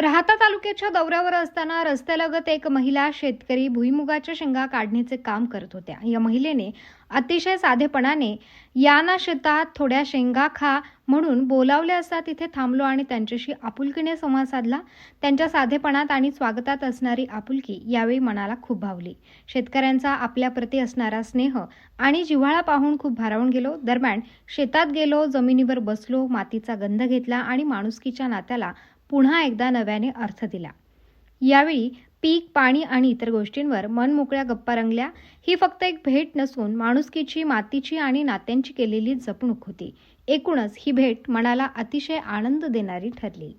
राहता तालुक्याच्या दौऱ्यावर असताना रस्त्यालगत एक महिला शेतकरी भुईमुगाच्या शेंगा काढण्याचे काम करत होत्या. या महिलेने अतिशय साधेपणाने याना शेतात थोड्या शेंगा खा म्हणून बोलावले असता तिथे थांबलो आणि त्यांच्याशी आपुलकीने संवाद साधला. त्यांच्या साधेपणात आणि स्वागतात असणारी आपुलकी यावेळी मनाला खूप भावली. शेतकऱ्यांचा आपल्याप्रती असणारा स्नेह आणि जिव्हाळा पाहून खूप भारावून गेलो. दरम्यान शेतात गेलो जमिनीवर बसलो मातीचा गंध घेतला आणि माणुसकीच्या नात्याला पुन्हा एकदा नव्याने अर्थ दिला. यावेळी पीक पाणी आणि इतर गोष्टींवर मन मोकळ्या गप्पा रंगल्या. ही फक्त एक भेट नसून माणुसकीची मातीची आणि नात्यांची केलेली जपणूक होती. एकूणच ही भेट मनाला अतिशय आनंद देणारी ठरली.